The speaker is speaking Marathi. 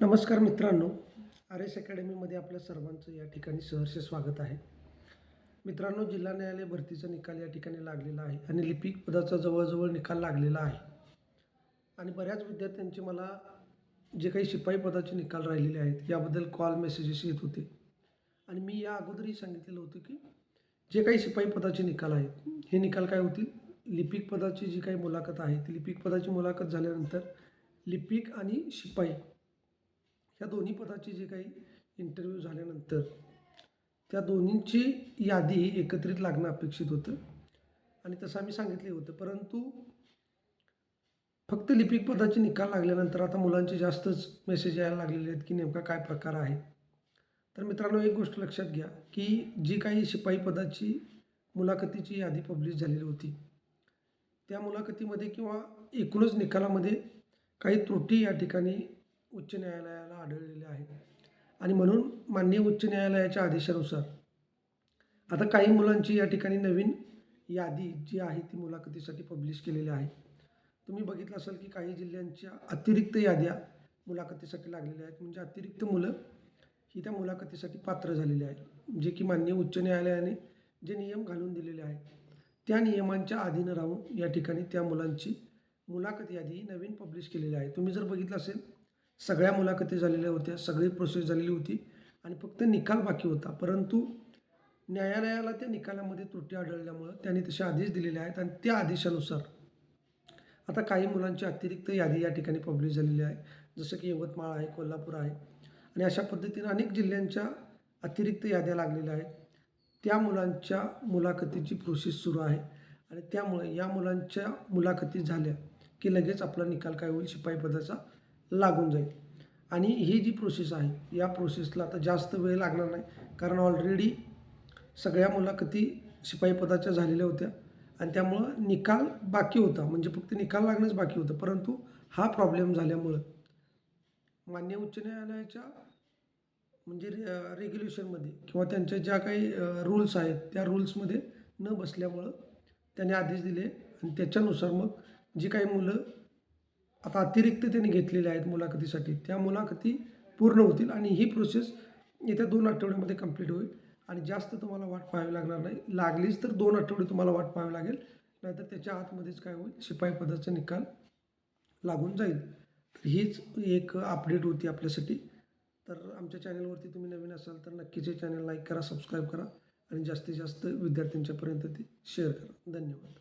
नमस्कार मित्रांनो. आर एस अकॅडमीमध्ये आपल्या सर्वांचं या ठिकाणी सहर्ष स्वागत आहे. मित्रांनो जिल्हा न्यायालय भरतीचा निकाल या ठिकाणी लागलेला आहे आणि लिपिक पदाचा जवळजवळ निकाल लागलेला आहे. आणि बऱ्याच विद्यार्थ्यांचे मला जे काही शिपाई पदाचे निकाल राहिलेले आहेत याबद्दल कॉल मेसेजेस येत होते. आणि मी या अगोदरही सांगितलेलं होतं की जे काही शिपाई पदाचे निकाल आहेत हे निकाल काय होतील? लिपिक पदाची जी काही मुलाखत आहे ती लिपिक पदाची मुलाखत झाल्यानंतर लिपिक आणि शिपाई ह्या दोन्ही पदाची जे काही इंटरव्ह्यू झाल्यानंतर त्या दोन्हींची यादी एकत्रित लागणं अपेक्षित होतं. आणि तसं आम्ही सांगितले होतं. परंतु फक्त लिपिक पदाचे निकाल लागल्यानंतर आता मुलांचे जास्तच मेसेज यायला लागलेले आहेत की नेमका काय प्रकार आहे. तर मित्रांनो एक गोष्ट लक्षात घ्या की जी काही शिपाई पदाची मुलाखतीची यादी पब्लिश झालेली होती त्या मुलाखतीमध्ये किंवा एकूणच निकालामध्ये काही त्रुटी या ठिकाणी उच्च न्यायालयाला आढळलेले आहे. आणि म्हणून माननीय उच्च न्यायालयाच्या आदेशानुसार आता काही मुलांची या ठिकाणी नवीन यादी जी आहे ती मुलाखतीसाठी पब्लिश केलेली आहे. तुम्ही बघितलं असाल की काही जिल्ह्यांच्या अतिरिक्त याद्या मुलाखतीसाठी लागलेल्या आहेत. म्हणजे अतिरिक्त मुलं ही त्या मुलाखतीसाठी पात्र झालेली आहेत. जे की माननीय उच्च न्यायालयाने जे नियम घालून दिलेले आहेत त्या नियमांच्या अधीन राहून या ठिकाणी त्या मुलांची मुलाखत यादी ही नवीन पब्लिश केलेली आहे. तुम्ही जर बघितलं असेल सगळ्या मुलाखती झालेल्या होत्या सगळी प्रोसेस झालेली होती आणि फक्त निकाल बाकी होता. परंतु न्यायालयाला त्या निकालामध्ये त्रुटी आढळल्यामुळं त्यांनी तसे आदेश दिलेले आहेत आणि त्या आदेशानुसार आता काही मुलांची अतिरिक्त यादी या ठिकाणी पब्लिश झालेली आहे. जसं की यवतमाळ आहे कोल्हापूर आहे आणि अशा पद्धतीनं अनेक जिल्ह्यांच्या अतिरिक्त याद्या लागलेल्या आहेत. त्या मुलांच्या मुलाखतीची प्रोसेस सुरू आहे आणि त्यामुळे या मुलांच्या मुलाखती झाल्या की लगेच आपला निकाल काय होईल शिपाई पदाचा लागून जाईल. आणि ही जी प्रोसेस आहे या प्रोसेसला आता जास्त वेळ लागणार नाही. कारण ऑलरेडी सगळ्या मुलाखती शिपाई पदाच्या झालेल्या होत्या. आणि त्यामुळं निकाल बाकी होता. म्हणजे फक्त निकाल लागणंच बाकी होतं. परंतु हा प्रॉब्लेम झाल्यामुळं मान्य उच्च न्यायालयाच्या म्हणजे रे रेग्युलेशनमध्ये किंवा त्यांच्या ज्या काही रूल्स आहेत त्या रूल्समध्ये न बसल्यामुळं त्यांनी आदेश दिले. आणि त्याच्यानुसार मग जी काही मुलं आता अतिरिक्त त्यांनी घेतलेले आहेत मुलाखतीसाठी. त्या मुलाखती पूर्ण होतील आणि ही प्रोसेस येत्या दोन आठवड्यामध्ये कंप्लीट होईल. आणि जास्त तुम्हाला वाट पाहावी लागणार नाही. लागलीच तर दोन आठवडे तुम्हाला वाट पाहावी लागेल. नाहीतर त्याच्या आतमध्येच काय होईल? शिपाई पदाचा निकाल लागून जाईल. तर हीच एक अपडेट होती आपल्यासाठी. तर आमच्या चॅनलवरती तुम्ही नवीन असाल तर नक्कीच हे चॅनल लाईक करा सबस्क्राईब करा आणि जास्तीत जास्त विद्यार्थ्यांच्यापर्यंत ते शेअर करा. धन्यवाद.